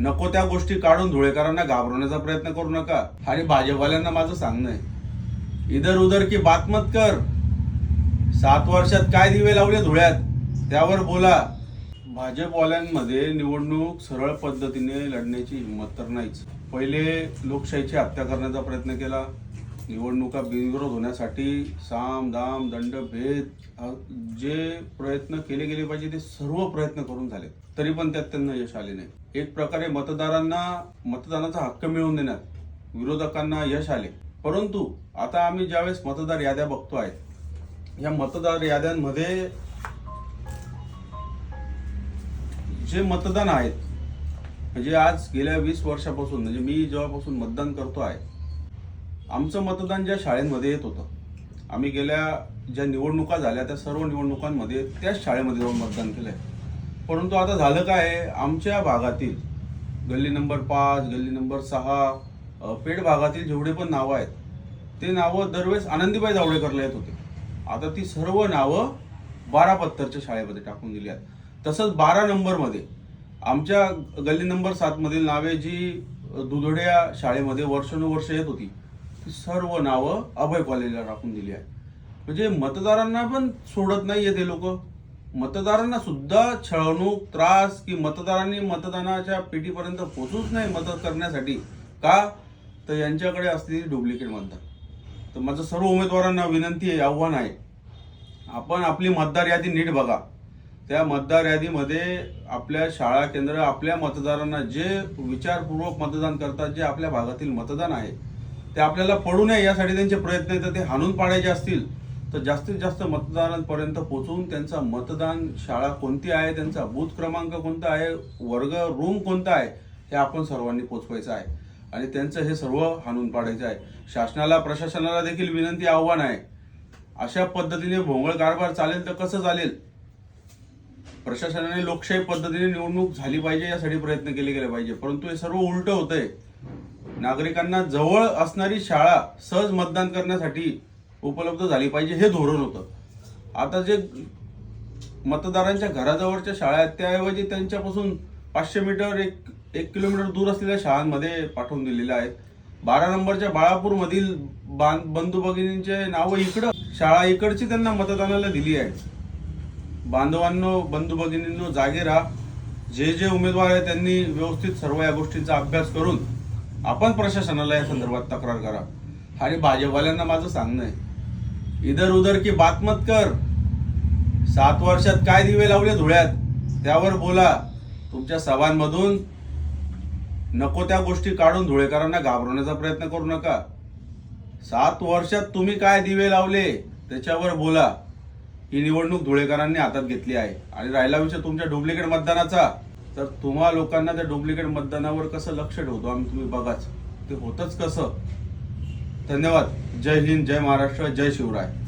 नको त्या गोष्टी काढून धुळेकरांना घाबरवण्याचा प्रयत्न करू नका. आणि भाजपवाल्यांना माझं सांगणं आहे. इधर उधर की बात मत कर. सात वर्षात काय दिवे लावले धुळ्यात? त्यावर बोला. भाजपवाल्यांमध्ये निवडणूक सरळ पद्धतीने लढण्याची हिंमत तर नाहीच. पहिले लोकशाहीची हत्या करण्याचा प्रयत्न केला. निवडणुका बिनविरोध होण्यासाठी साम दाम दंड भेद जे प्रयत्न केले गेले पाहिजे ते सर्व प्रयत्न करून झाले तरी पण त्यात त्यांना यश आले नाही. एक प्रकारे मतदारांना मतदानाचा हक्क मिळवून देण्यात विरोधकांना यश आले. परंतु आता आम्ही ज्यावेळेस मतदार याद्या बघतो आहे या मतदार याद्यांमध्ये जे मतदान आहेत म्हणजे आज गेल्या वीस वर्षापासून म्हणजे मी जेव्हापासून मतदान करतो आहे आमचं मतदान ज्या शाळेमध्ये येत होतं आम्ही गेल्या ज्या निवडणुका झाल्या त्या सर्व निवडणुकांमध्ये त्याच शाळेमध्ये जाऊन मतदान केलं आहे परंतु आता झालं काय आहे, आमच्या भागातील गल्ली नंबर पाच गल्ली नंबर सहा पेठ भागातील जेवढे पण नावं आहेत ते नावं दरवेळेस आनंदीबाई जावडेकरला येत होते. आता ती सर्व नावं बारा पत्तरच्या शाळेमध्ये टाकून दिली आहेत. तसंच बारा नंबरमध्ये आमच्या गल्ली नंबर सातमधील नावे जी दुधड्या शाळेमध्ये वर्षानुवर्ष येत होती सर्व नावं अभय कॉलेजला टाकून दिली आहे. म्हणजे मतदारांना पण सोडत नाही ते लोक. मतदारांना सुद्धा छळवणूक त्रास की मतदारांनी मतदानाच्या पेटीपर्यंत पोचूच नाही मदत करण्यासाठी का? तर यांच्याकडे असलेली डुप्लिकेट मतदान तर माझं सर्व उमेदवारांना विनंती आहे आव्हान आहे. आपण आपली मतदार यादी नीट बघा. त्या मतदार यादीमध्ये आपल्या शाळा केंद्र आपल्या मतदारांना जे विचारपूर्वक मतदान करतात जे आपल्या भागातील मतदान आहे ते आपल्याला पडू नये यासाठी त्यांचे प्रयत्न आहेत तर ते हाणून पाडायचे असतील तर जास्तीत जास्त मतदारांपर्यंत पोहोचवून त्यांचा मतदान शाळा कोणती आहे त्यांचा बूथ क्रमांक कोणता आहे वर्ग रूम कोणता आहे हे आपण सर्वांनी पोचवायचं आहे. आणि त्यांचं हे सर्व हाणून पाडायचं आहे. शासनाला प्रशासनाला देखील विनंती आव्हान आहे. अशा पद्धतीने भोंगळ कारभार चालेल तर कसं चालेल? प्रशासनाने लोकशाही पद्धतीने निवडणूक झाली पाहिजे यासाठी प्रयत्न केले गेले पाहिजे. परंतु हे सर्व उलट होतंय. नागरिकांना जवळ असणारी शाळा सहज मतदान करण्यासाठी उपलब्ध झाली पाहिजे हे धोरण होतं. आता जे मतदारांच्या घराजवळच्या शाळा आहेत त्याऐवजी त्यांच्यापासून पाचशे मीटर एक एक किलोमीटर दूर असलेल्या शाळांमध्ये पाठवून दिलेल्या आहेत. बारा नंबरच्या बाळापूर मधील बंधू भगिनींचे नावं इकडं शाळा इकडची त्यांना मतदानाला दिली आहे बांधवांनो बंधू भगिनींनो जागे राहा. जे जे उमेदवार आहेत त्यांनी व्यवस्थित सर्व या गोष्टींचा अभ्यास करून आपण प्रशासनाला या संदर्भात तक्रार करा. आणि भाजपवाल्यांना माझं सांगणं आहे. इधर उधर की बात मत कर. सात वर्षात काय दिवे लावले धुळ्यात त्यावर बोला. तुमच्या सभांमधून नको त्या गोष्टी काढून धुळेकरांना घाबरवण्याचा प्रयत्न करू नका. सात वर्षात तुम्ही काय दिवे लावले त्याच्यावर बोला. ही निवडणूक धुळेकरांनी हातात घेतली आहे. आणि राहिला विषय तुमच्या डुप्लिकेट मतदानाचा. तर तुम्हा लोकांना त्या डुप्लिकेट मतदानावर कसं लक्ष ठेवतो? आम्ही तुम्ही बघाच. ते होतच कसं? धन्यवाद. जय हिंद जय महाराष्ट्र जय शिवराय.